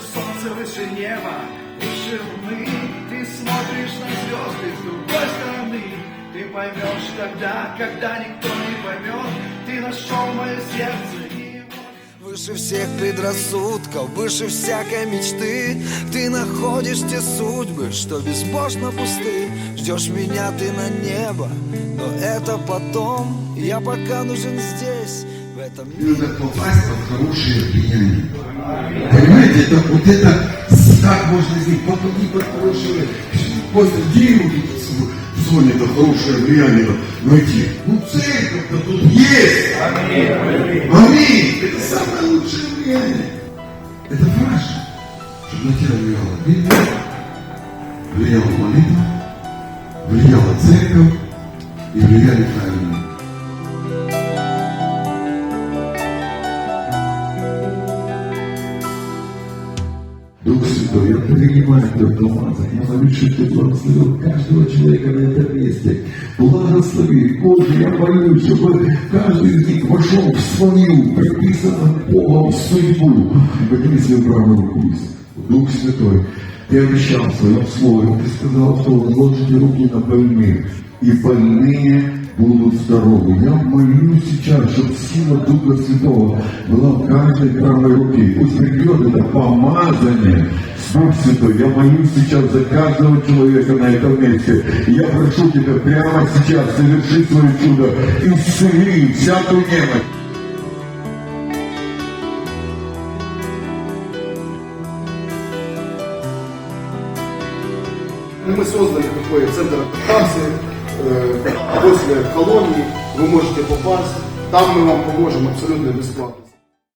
солнце выше неба, выше луны. Ты смотришь на звезды с другой стороны. Ты поймешь, когда, когда никто не поймет. Ты нашел мое сердце и Выше всех предрассудков, выше всякой мечты Ты находишь те судьбы, что безбожно пусты Ждешь меня ты на небо, но это потом Я пока нужен здесь, в этом мире Надо попасть под хорошее влияние. Это вот это как можно сделать, попади под хорошее в зоне это хорошее влияние найти? Ну церковь-то тут есть! Аминь! Это самое лучшее влияние. Это важно, чтобы на тебя влияла Библия, влияла молитва, влияла церковь и влияли правильно. Дух Святой, я принимаю этот помазок. Я молюсь, чтобы ты благословил каждого человека на этом месте. Благослови, Боже, я молюсь, чтобы каждый из них вошел в свою предписанную Богом судьбу. Подними свою правую руку. Дух Святой, ты обещал в своем слове, ты сказал, что возложите руки на больных, и больные будут здоровы. Я молюсь сейчас, чтобы сила Духа Святого была в каждой правой руке. Пусть придет это помазание. Дух Святой, я молюсь сейчас за каждого человека на этом месте. Я прошу тебя прямо сейчас совершить свое чудо. Исцели всякую немощь. Ну, Мы создали такой центр адаптации после колонии. Вы можете попасть. Там мы вам поможем абсолютно бесплатно.